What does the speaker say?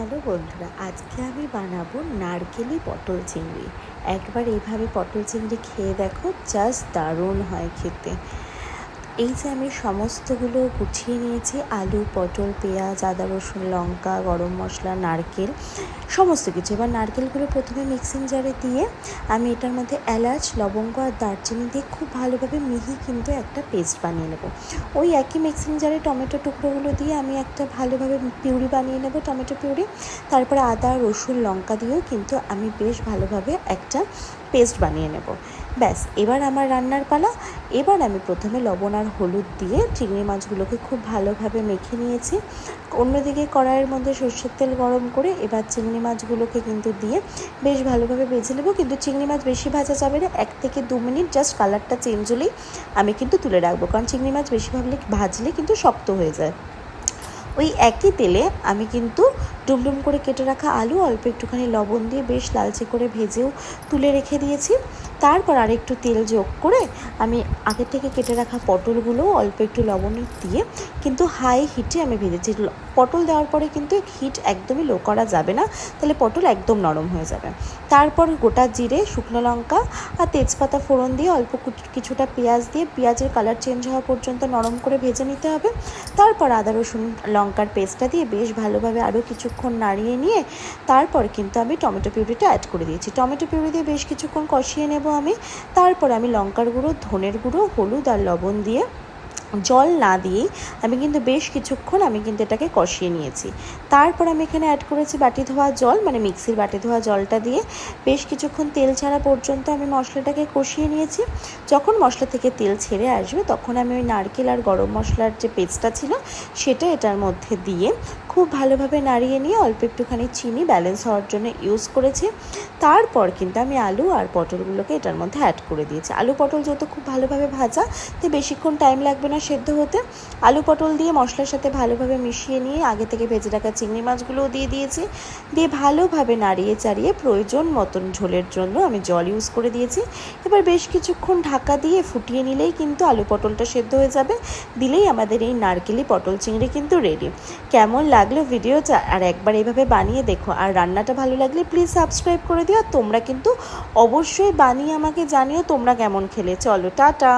Hello বন্ধুরা, আজকে আমি বানাবো নারকেলি পটল চিংড়ি। একবার এইভাবে পটল চিংড়ি খেয়ে দেখো জাস্ট দারুণ হয় খেতে। এই যে আমি সমস্তগুলো গুছিয়ে নিয়েছি, আলু, পটল, পেঁয়াজ, আদা, রসুন, লঙ্কা, গরম মশলা, নারকেল, সমস্ত কিছু। এবার নারকেলগুলো প্রথমে মিক্সিং জারে দিয়ে আমি এটার মধ্যে এলাচ, লবঙ্গ আর দারচিনি দিয়ে খুব ভালোভাবে মিহি কিন্তু একটা পেস্ট বানিয়ে নেব। ওই একই মিক্সিং জারে টমেটো টুকরোগুলো দিয়ে আমি একটা ভালোভাবে পিউরি বানিয়ে নেব টমেটো পিউরি। তারপরে আদা, রসুন, লঙ্কা দিয়েও কিন্তু আমি বেশ ভালোভাবে একটা পেস্ট বানিয়ে নেব। ব্যাস, এবার আমার রান্নার পালা। এবার আমি প্রথমে লবণ আর হলুদ দিয়ে চিংড়ি মাছগুলোকে খুব ভালোভাবে মেখে নিয়েছি। অন্যদিকে কড়াইয়ের মধ্যে সর্ষের তেল গরম করে এবার চিংড়ি মাছগুলোকে কিন্তু দিয়ে বেশ ভালোভাবে ভেজে নেব। কিন্তু চিংড়ি মাছ বেশি ভাজা যাবে না, এক থেকে দু মিনিট জাস্ট কালারটা চেঞ্জ হলেই আমি কিন্তু তুলে রাখব। কারণ চিংড়ি মাছ বেশি ভাবলে ভাজলে কিন্তু শক্ত হয়ে যায়। ওই একই তেলে আমি কিন্তু ডুমডুম করে কেটে রাখা আলু, অল্প একটুখানি লবণ দিয়ে বেশ লালচে করে ভেজেও তুলে রেখে দিয়েছি। তারপর আর একটু তেল যোগ করে আমি আগে থেকে কেটে রাখা পটলগুলো অল্প একটু লবণ দিয়ে কিন্তু হাই হিটে আমি ভেজেছি। পটল দেওয়ার পরে কিন্তু হিট একদমই লো করা যাবে না, তাহলে পটল একদম নরম হয়ে যাবে। তারপর গোটা জিরে, শুকনো লঙ্কা আর তেজপাতা ফোড়ন দিয়ে অল্প কিছুটা পেঁয়াজ দিয়ে পেঁয়াজের কালার চেঞ্জ হওয়া পর্যন্ত নরম করে ভেজে নিতে হবে। তারপর আদা, রসুন, লঙ্কার পেস্টটা দিয়ে বেশ ভালোভাবে আরও কিছুক্ষণ নাড়িয়ে নিয়ে তারপর কিন্তু আমি টমেটো পিউরিটা অ্যাড করে দিয়েছি। টমেটো পিউরি দিয়ে বেশ কিছুক্ষণ কষিয়ে নেব। আমি। তারপর আমি লঙ্কার গুঁড়ো ধনের গুঁড়ো হলুদ আর লবণ দিয়ে জল না দিয়েই আমি কিন্তু বেশ কিছুক্ষণ আমি কিন্তু এটাকে কষিয়ে নিয়েছি। তারপর আমি এখানে অ্যাড করেছি বাটি ধোয়া জল মানে মিক্সির বাটি ধোয়া জলটা দিয়ে। বেশ কিছুক্ষণ তেল ছাড়া পর্যন্ত আমি মশলাটাকে কষিয়ে নিয়েছি। যখন মশলা থেকে তেল ছেড়ে আসবে, তখন আমি ওই নারকেল আর গরম মশলার যে পেস্টটা ছিল, সেটা এটার মধ্যে দিয়ে খুব ভালোভাবে নাড়িয়ে নিয়ে অল্প একটুখানি চিনি ব্যালেন্স হওয়ার জন্য ইউজ করেছি। তারপর কিন্তু আমি আলু আর পটলগুলোকে এটার মধ্যে অ্যাড করে দিয়েছি। আলু পটল যেহেতু খুব ভালোভাবে ভাজা, তো বেশিক্ষণ টাইম লাগবে না সেদ্ধ হতে আলু পটল দিয়ে মশলার সাথে ভালোভাবে মিশিয়ে নিয়ে আগে থেকে ভেজে রাখা চিংড়ি মাছগুলোও দিয়ে দিয়েছি। দিয়ে ভালোভাবে নাড়িয়ে চাড়িয়ে প্রয়োজন মতন ঝোলের জন্য আমি জল ইউজ করে দিয়েছি। এবার বেশ কিছুক্ষণ ঢাকা দিয়ে ফুটিয়ে নিলেই কিন্তু আলু পটলটা সেদ্ধ হয়ে যাবে। দিলেই আমাদের এই নারকেলি পটল চিংড়ি কিন্তু রেডি কেমন লাগল ভিডিওটা? আর একবার এইভাবে বানিয়ে দেখো। আর রান্নাটা ভালো লাগলে প্লিজ সাবস্ক্রাইব করে দিও। তোমরা কিন্তু অবশ্যই বানিয়ে আমাকে জানিও তোমরা কেমন খেলে। চলো, টাটা!